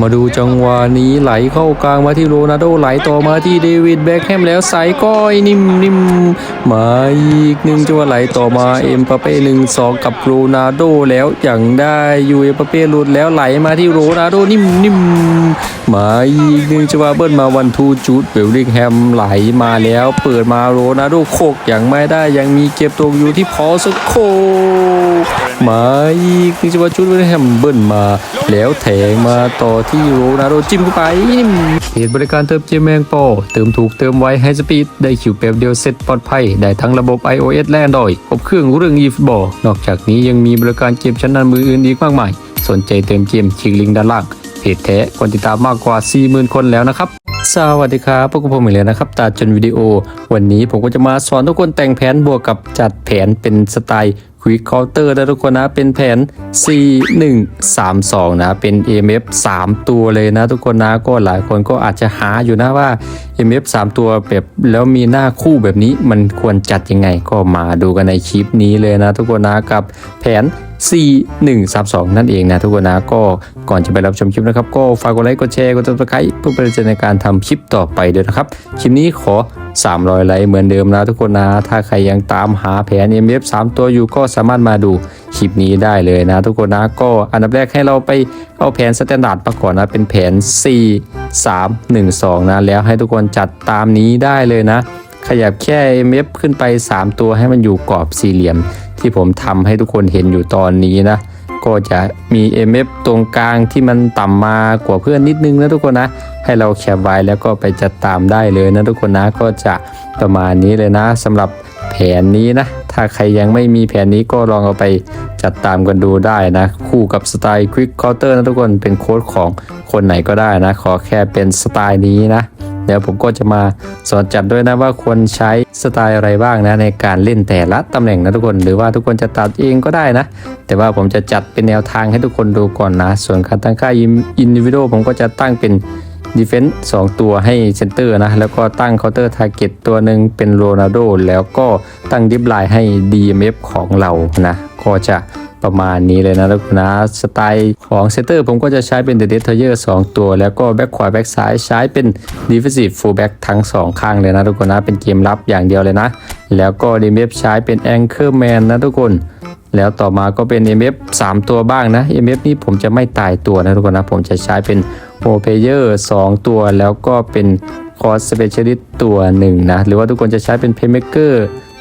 มาดูจังหวะนี้ไหลเข้ากลางมาที่โรนัลโดไหลต่อมาที่เดวิดแบ็คแฮมแล้วใส่ก้อยนิ่มนิ่มมาอีกหนึ่งจังหวะไหลต่อมาเอ็มปาเป้หนึ่งสองกับโรนัลโดแล้วอย่างได้อยู่เอ็มปาเป้หลุดแล้วไหลมาที่โรนัลโดนิ่มนิ่มมาอีกหนึ่งจังหวะเบิ้ลมาวันทูจูดเบลลิงแฮมไหลมาแล้วเปิดมาโรนัลโดโคกอย่างไม่ได้ยังมีเก็บตกอยู่ที่พอสโคมาอีกหนี่จะว่าชุดเวแฮมเบิ้ลมา แล้วแถงมาต่อที่โรนัลโดจิ้มเข้าไปเพจบริการเติมเจมแมงปเติมถูกเติมไวให้สปีดได้คิวเปบเดียวเซ็ตปลอดภัย ได้ทั้งระบบ iOS และ Android ครบเครื่องเรื่อง eFootball นอกจากนี้ยังมีบริการเกมชั้นนำมืออื่นอีกมากมาย สนใจเติมเกมคลิกลิงก์ด้านล่างเพจแท้คนติดตามมากกว่า 40,000 คนแล้วนะครับ สวัสดีครับพวกผมอีกแล้วนะครับ ตาจนวิดีโอ วันนี้ผมก็จะมาสอนทุกคนแต่งแผนบวกกับจัดแผนเป็นสไตล์ Quick Counter นะทุกคนนะ เป็นแผน C 1 3 2 นะ เป็น MF 3 ตัวเลยนะทุกคนนะก็หลายคนก็อาจจะหาอยู่นะว่า MF 3 ตัวแบบแล้วมีหน้าคู่แบบนี้มันควรจัดยังไงก็มาดูกันในคลิปนี้เลยนะทุกคนนะกับแผน C 1 3 2 นั่นเองนะทุกคนนะก็ก่อนจะไปรับชมคลิปนะครับ ก็ฝากกดไลค์กดแชร์กดติดตามเพื่อเป็นกำลังใจในการทำคลิปต่อไปด้วยนะครับ คลิปนี้ขอ 300 ไลค์เหมือนเดิมนะทุกคนนะ ถ้าใครยังตามหาแผน MF 3 ตัวอยู่ก็สามารถมาดูคลิปนี้ได้เลยนะ ทุกคนนะก็อันดับแรกให้เราไปเอาแผนสแตนดาร์ดมาก่อนนะ เป็นแผน C 3 1 2 นะ แล้วให้ทุกคนจัดตามนี้ได้เลยนะ ขยับแค่ MF ขึ้นไป 3 ตัวให้มันอยู่กรอบสี่เหลี่ยม ที่ผมทำให้ทุกคนเห็นอยู่ตอนนี้นะ ก็จะมี MF ตรงกลางที่มันต่ำมากว่าเพื่อนนิดนึงนะทุกคนนะ ให้เราแคปไว้แล้วก็ไปจัดตามได้เลยนะทุกคนนะก็จะประมาณนี้เลยนะสำหรับแผนนี้นะ ถ้าใครยังไม่มีแผนนี้ก็ลองเอาไปจัดตามกันดูได้นะ คู่กับสไตล์ Quick Counter นะทุกคนเป็นโค้ดของคนไหนก็ได้นะ ขอแค่เป็นสไตล์นี้นะ เดี๋ยวผมก็จะมาสอนจัดด้วยนะว่าควรใช้สไตล์อะไรบ้างนะในการเล่นแต่ละตำแหน่งนะทุกคน หรือว่าทุกคนจะตัดเองก็ได้นะ แต่ว่าผมจะจัดเป็นแนวทางให้ทุกคนดูก่อนนะ ส่วนการตั้งค่าอินดิวิโดผมก็จะตั้งเป็นดีเฟนส์สตัวให้เซนเตอร์นะ แล้วก็ตั้งเคาน์เตอร์ทาร์เก็ตตัวหนึ่งเป็นโรนัลโดแล้วก็ตั้งดิฟไลน์ให้ DMF ของเรานะ ก็จะ ประมาณนี้เลยนะทุกคนนะสไตล์ของเซนเตอร์ผมก็จะใช้เป็นเดเดทเยอร์2ตัว แล้วก็แบ็คขวาแบ็คซ้ายใช้เป็น Defensive Fullback ทั้ง 2 ข้างเลยนะทุกคนนะเป็นเกมรับอย่างเดียวเลยนะ แล้วก็ DMF ใช้เป็น Anchorman นนะทุกคนแล้วต่อมาก็เป็น MF 3 ตัวบ้างนะ MF นี่ผมจะไม่ตายตัวนะทุกคนนะ ผมจะใช้เป็น p r o p l a y e r 2ตัว แล้วก็เป็น Cross Specialist ตัวหนึ่งนะ หรือว่าทุกคนจะใช้เป็น Playmaker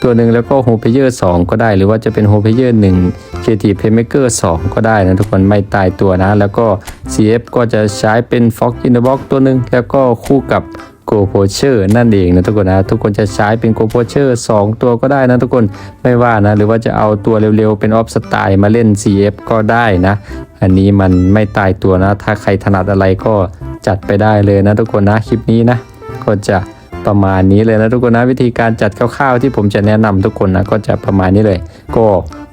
ตัวหนึ่งแล้วก็ h o p l a y e r 2ก็ได้ หรือว่าจะเป็น h o p l a y e r 1 Creative Playmaker 2ก็ได้นะทุกคนไม่ตายตัวนะ แล้วก็ CF ก็จะใช้เป็น Fox in the Box ตัวหนึ่งแล้วก็คู่กับโกโพเชอร์นั่นเองนะทุกคนนะ ทุกคนจะใช้เป็นโกโพเชอร์2ตัวก็ได้นะทุกคนไม่ว่านะ หรือว่าจะเอาตัวเร็วๆ เป็นออฟสไตล์มาเล่น CF ก็ได้นะ อันนี้มันไม่ตายตัวนะ ถ้าใครถนัดอะไรก็จัดไปได้เลยนะทุกคนนะคลิปนี้นะ ก็จะ ประมาณนี้เลยนะทุกคนนะวิธีการจัดคร่าวๆที่ผมจะแนะนำทุกคนนะก็จะประมาณนี้เลย ก็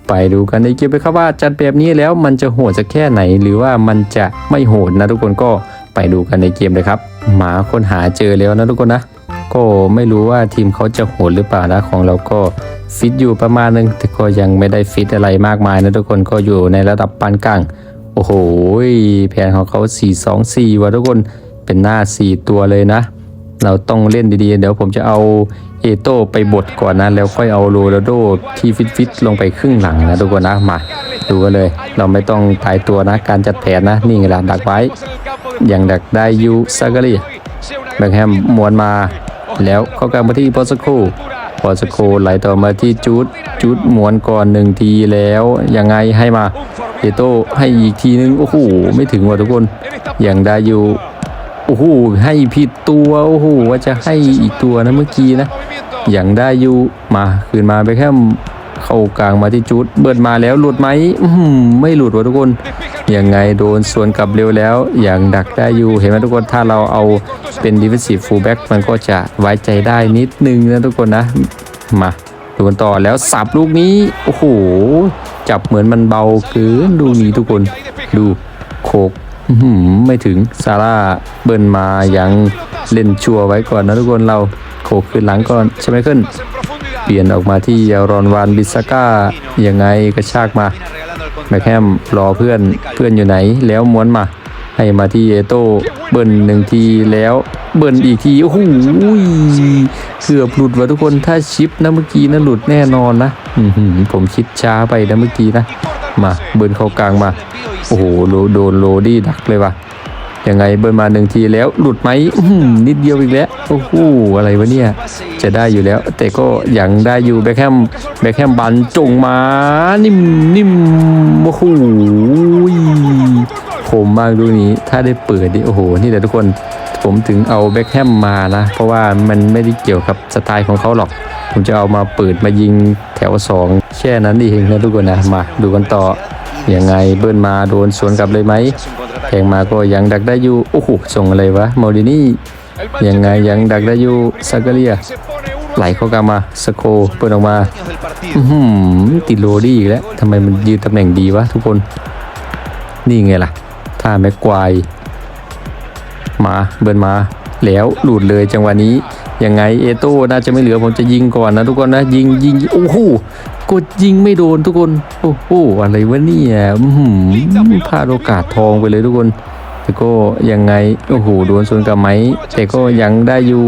ไปดูกันในคลิปไปครับว่าจัดแบบนี้แล้วมันจะโหดสักแค่ไหน หรือว่ามันจะไม่โหดนะทุกคนก็ไปดูกันในเกมเลยครับ หมาคนหาเจอแล้วนะทุกคนนะ ก็ไม่รู้ว่าทีมเขาจะโหดหรือเปล่านะของเราก็ฟิตอยู่ประมาณนึงแต่ก็ยังไม่ได้ฟิตอะไรมากมายนะทุกคนก็อยู่ในระดับปานกลางโอ้โหแผนของเขา 4 2 4ว่ะทุกคนเป็นหน้า 4 ตัวเลยนะ เราต้องเล่นดีๆ เดี๋ยวผมจะเอาเอโต้ไปบดก่อนนะ แล้วค่อยเอาโรนัลโดที่ฟิตๆลงไปครึ่งหลังนะทุกคนนะมาดูกันเลย เราไม่ต้องตายตัวนะ การจัดแผนนะ นี่ไงล่ะดักไว้ อย่างดักได้ยูซากาลีแบ็คแฮมมวนมา แล้วเข้ากลางมาที่พอสโคพอสโคไหลต่อมาที่จูดจูดมวนก่อนหนึ่งทีแล้วยังไงให้มาเอโต้ให้อีกทีนึงโอ้โหไม่ถึงว่ะทุกคนอย่างได้ยู โอ้โหให้ผิดตัวโอ้โหว่าจะให้อีกตัวนะเมื่อกี้นะอย่างได้อยู่มาคืนมาไปแค่เข้ากลางมาที่จุด เบิดมาแล้วหลุดไหมไม่หลุดวะทุกคนยังไงโดนสวนกลับเร็วแล้ว อย่างดักได้อยู่เห็นไหมทุกคนถ้าเราเอาเป็น defensive fullback มันก็จะไว้ใจได้นิดนึงนะทุกคนนะ มาดูกันต่อแล้วสับลูกนี้โอ้โหจับเหมือนมันเบาเกินดูนี้ทุกคนดูโคก ไม่ถึงซาร่าเบิ้ลมายังเล่นชัวไว้ก่อนนะทุกคนเราโขกขึ้นหลังก่อนใช่ไหมขึ้น เปลี่ยนออกมาที่รอนวานบิสก้ายังไงกระชากมาแมคแฮมรอเพื่อนเพื่อนอยู่ไหนแล้วม้วนมา ให้มาที่เอโต้เบิ้ลหนึ่งทีแล้วเบิ้ลอีกที โอ้โหเกือบหลุดว่ะทุกคนถ้าชิปนะเมื่อกี้นะหลุดแน่นอนนะผมคิดช้าไปนะเมื่อกี้นะ มาเบิ้ลเข้ากลางมาโอ้โหโลโดนโลดี้ดักเลยว่ะยังไงเบิ้ลมาหนึ่งทีแล้วหลุดไหมนิดเดียวอีกแล้วโอ้โหอะไรวะเนี่ยจะได้อยู่แล้ว แต่ก็ยังได้อยู่แบ็คแฮมแบ็คแฮมบันจงมานิ่มนิ่มโอ้โหผมมากดูนี้ถ้าได้เปิดดิโอ้โห นี่แหละทุกคนผมถึงเอาแบ็คแฮมมานะ เพราะว่ามันไม่ได้เกี่ยวกับสไตล์ของเขาหรอก ผมจะเอามาเปิดมายิงแถวสองแค่นั้นเองนะทุกคนนะมาดูกันต่อยังไงเบิ้ลมาโดนสวนกลับเลยไหมแทงมาก็ยังดักได้อยู่โอ้โหส่งอะไรวะโมดินี่ยังไงยังดักได้อยู่ซากาเรียไหลเข้ากลางมาสโคเปิดออกมาอื้อหือติดโรดี้อีกแล้วทำไมมันยืนตำแหน่งดีวะทุกคน นี่ไงล่ะท่าแม็กควายมาเบิร์นมา แล้วหลุดเลยจังหวะนี้ยังไงเอโต้น่าจะไม่เหลือผมจะยิงก่อนนะทุกคนนะยิงยิงโอ้โหกดยิงไม่โดนทุกคนโอ้โหอะไรวะเนี่ยหือพลาดโอกาสทองไปเลยทุกคนแต่ก็ยังไงโอ้โหโดนส่วนกับไหมแต่ก็ยังได้อยู่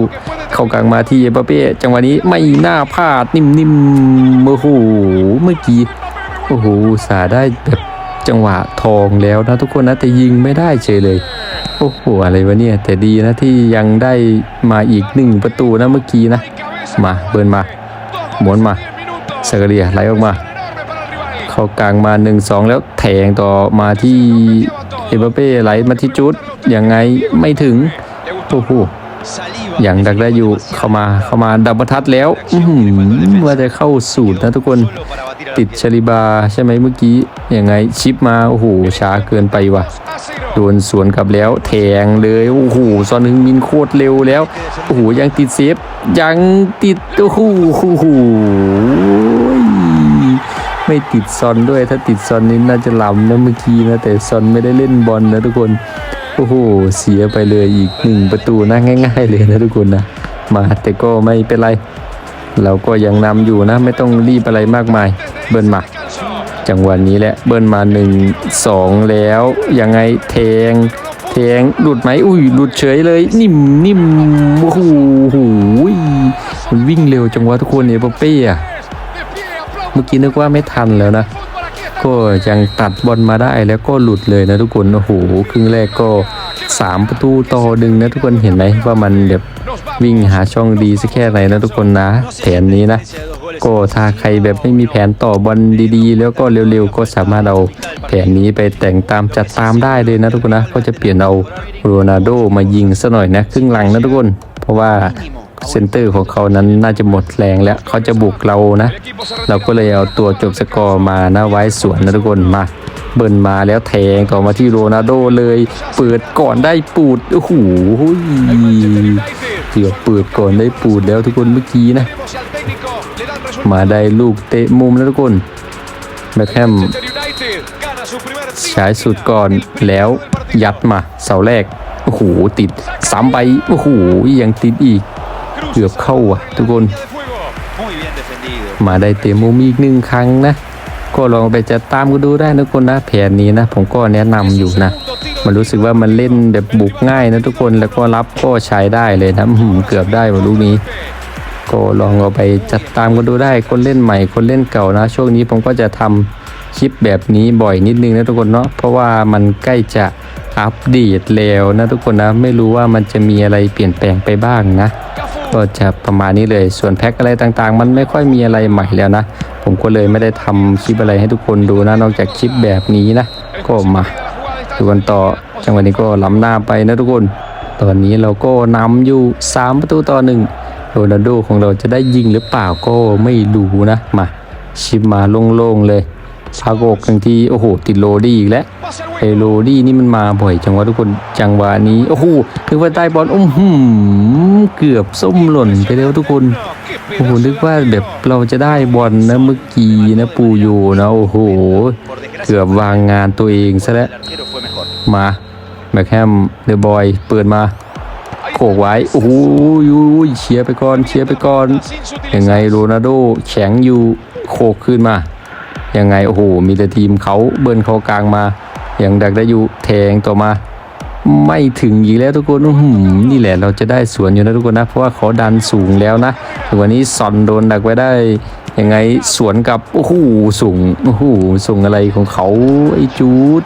เข้ากลางมาที่เอเปเป้จังหวะนี้ไม่น่าพลาดนิ่มๆโอ้โหเมื่อกี้โอ้โหสาได้แบบจังหวะทองแล้วนะทุกคนนะแต่ยิงไม่ได้เฉยเลย โอ้โหอะไรวะเนี่ย แต่ดีนะที่ยังได้มาอีกหนึ่งประตูนะเมื่อกี้นะ มาเบิร์นมาหมุนมาสกเรียไหลออกมา เข้ากลางมา1นสองแล้วแทงต่อมาที่เอเบเป้ไหลมาที่จุดยังไงไม่ถึงโอ้โห อยังดักได้อยู่เข้ามาเข้ามาดับเบิลทัดแล้วอื้อหือว่าจะเข้าสูตรนะทุกคนติดชลิบาใช่ไหมเมื่อกี้ยังไงชิปมาโอ้โหช้าเกินไปว่ะโดนสวนกลับแล้วแทงเลยโอ้โหซอนฮึงมินโคตรเร็วแล้วโอ้โหยังติดเซฟยังติดโอ้โหโอ้โหไม่ติดซอนด้วยถ้าติดซอนนี่น่าจะล้ำนะเมื่อกี้นะแต่ซอนไม่ได้เล่นบอลนะทุกคน โอ้โห เสียไปเลยอีกหนึ่งประตูนะง่าย ๆ เลยนะทุกคนนะ มาแต่ก็ไม่เป็นไร เราก็ยังนำอยู่นะ ไม่ต้องรีบอะไรมากมาย เบิ้ลมาจังหวะนี้แหละเบิ้ลมา1 2 แล้วยังไงแทงแทงหลุดไหมอุ้ยหลุดเฉยเลย นิ่มนิ่มโอ้โหมันวิ่งเร็วจังวะทุกคนเอเปเป้อะเมื่อกี้นึกว่าไม่ทันแล้วนะ ก็ยังตัดบอลมาได้แล้วก็หลุดเลยนะทุกคนโอ้โหครึ่งแรกก็ 3 ประตูต่อหนึ่งนะทุกคนเห็นไหมว่ามันแบบวิ่งหาช่องดีสักแค่ไหนนะทุกคนนะ แผนนี้นะ ก็ถ้าใครแบบไม่มีแผนต่อบอลดีๆ แล้วก็เร็วๆ ก็สามารถเอาแผนนี้ไปแต่งตามจัดตามได้เลยนะทุกคนนะ ก็จะเปลี่ยนเอาโรนัลโดมายิงซะหน่อยนะครึ่งหลังนะทุกคน เพราะว่า เซนเตอร์ของเขานั้นน่าจะหมดแรงแล้วเขาจะบุกเรานะ เราก็เลยเอาตัวจบสกอร์มานะไว้สวนนะทุกคนมาเบิ่นมาแล้วแทงต่อมาที่โรนัลโดเลย เปิดก่อนได้ปูดโอ้โหเกือบเปิดก่อนได้ปูดแล้วทุกคนเมื่อกี้นะ มาได้ลูกเตะมุมแล้วทุกคนแบ็คแฮมใช้สุดก่อนแล้วยัดมาเสาแรกโอ้โหติดสามใบโอ้โหยังติดอีก เกือบเข้าอะทุกคนมาได้เตะมุมอีกหนึ่งครั้งนะ ก็ลองไปจะตามก็ดูได้นะทุกคนนะแผนนี้นะ ผมก็แนะนำอยู่นะ มันรู้สึกว่ามันเล่นแบบบุกง่ายนะทุกคนแล้วก็รับก็ใช้ได้เลยนะอื้อหือเกือบได้ว่ะลูกนี้ ก็ลองเอาไปจัดตามกันดูได้คนเล่นใหม่คนเล่นเก่านะ ช่วงนี้ผมก็จะทำคลิปแบบนี้บ่อยนิดนึงนะทุกคนเนาะเพราะว่ามันใกล้จะอัปเดตแล้วนะทุกคนนะไม่รู้ว่ามันจะมีอะไรเปลี่ยนแปลงไปบ้างนะ ก็จะประมาณนี้เลย ส่วนแพ็คอะไรต่างๆ มันไม่ค่อยมีอะไรใหม่แล้วนะ ผมก็เลยไม่ได้ทำคลิปอะไรให้ทุกคนดูนะ นอกจากคลิปแบบนี้นะ ก็มาดูกันต่อ จังหวะนี้ก็ล้ำหน้าไปนะทุกคน ตอนนี้เราก็นำอยู่ 3 ประตูต่อหนึ่งโรนัลโดของเราจะได้ยิงหรือเปล่าก็ไม่รู้นะ มา ชิมมาโล่งๆเลย พากกทังทีโอ้โห ติดโรดี้อีกแล้วไอโรดี้นี่มันมาบ่อยจังวะทุกคนจังหวะนี้ โอ้โหถึงว่าใต้บอลอุ้มหืมเกือบส้มหล่นไปแล้วทุกคนโอ้โหนึกว่าแบบเราจะได้บอลนะเมื่อกี้นะปูอยู่นะโอ้โห เกือบวางงานตัวเองซะแล้วมาแบ็คแฮมเดอะบอยเปิดมาโขกไว้โอ้โหยูเชียร์ไปก่อนเชียร์ไปก่อนยังไงโรนัลโดแข็งอยู่โขกขึ้นมา ยังไงโอ้โหมีแต่ทีมเขาเบิ้ลเขากลางมายังดักได้อยู่แทงต่อมา ไม่ถึงอีกแล้วทุกคนหือนี่แหละเราจะได้สวนอยู่นะทุกคนนะ เพราะว่าเขาดันสูงแล้วนะแต่วันนี้ซอนโดนดักไว้ได้ยังไงสวนกับโอ้โหสูงโอ้โหส่งอะไรของเขาไอ้จูด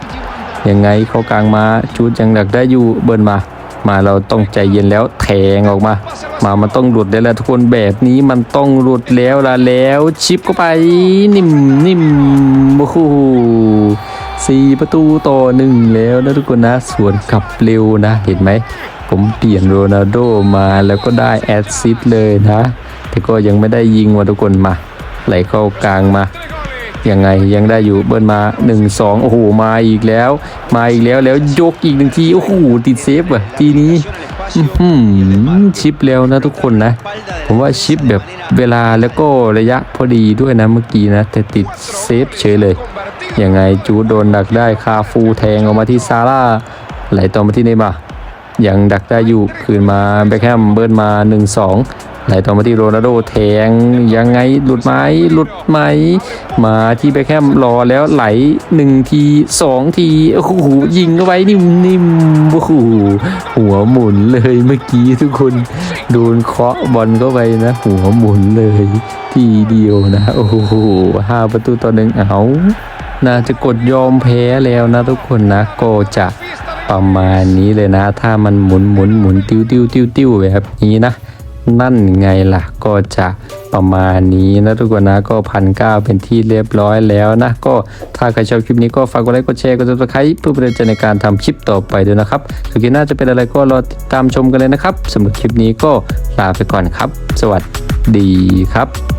ยังไงเขากลางมาจูดยังดักได้อยู่เบิร์นมามาเราต้องใจเย็นแล้วแทงออกมา มามันต้องหลุดได้แล้วทุกคนแบบนี้มันต้องหลุดแล้วละแล้วชิปเข้าไปนิ่มนิ่ม โอ้โหสี่ประตูต่อหนึ่งแล้วนะทุกคนนะสวนกลับเร็วนะ เห็นไหม ผมเปลี่ยนโรนัลโดมาแล้วก็ได้แอดซิสเลยนะ แต่ก็ยังไม่ได้ยิงว่ะทุกคนมาไหลเข้ากลางมายังไงยังได้อยู่เบิ้ลมา 1 2 โอ้โห มาอีกแล้ว มาอีกแล้วแล้วยกอีกหนึ่งที โอ้โห ติดเซฟว่ะ ทีนี้ อื้อชิปแล้วนะทุกคนนะ ผมว่าชิปแบบเวลาแล้วก็ระยะพอดีด้วยนะเมื่อกี้นะ แต่ติดเซฟเฉยเลยยังไงจูดโดนดักได้คาฟูแทงออกมาที่ซาร่าไหลต่อมาที่เนมายังดักได้อยู่คืนมาแบ็คแฮมเบิร์นมา 1-2 ไหลต่อมาที่โรนัลโดแทงยังไงหลุดไหมหลุดไหม มาที่แบ็คแฮมรอแล้วไหลหนึ่งทีสองทีโอ้โหยิงเข้าไปนิ่มๆโอ้โหหัวหมุนเลยเมื่อกี้ทุกคนโดนเคาะบอลเข้าไปนะ หัวหมุนเลย ทีเดียวนะโอ้โหห้าประตูต่อหนึ่งเอาน่าจะกดยอมแพ้แล้วนะทุกคนนะก็จะประมาณนี้เลยนะ ถ้ามันหมุนหมุนหมุนติ้วติ้วติ้วติ้วแบบนี้นะ นั่นไงล่ะ ก็จะประมาณนี้นะทุกคนนะก็พันเก้าเป็นที่เรียบร้อยแล้วนะ ก็ถ้าใครชอบคลิปนี้ก็ฝากกดไลค์กดแชร์กดซับสไครเพื่อเป็นกำลังใจในการทำคลิปต่อไปด้วยนะครับสุกิน่าจะเป็นอะไรก็รอติดตามชมกันเลยนะครับสำหรับคลิปนี้ก็ลาไปก่อนครับ สวัสดีครับ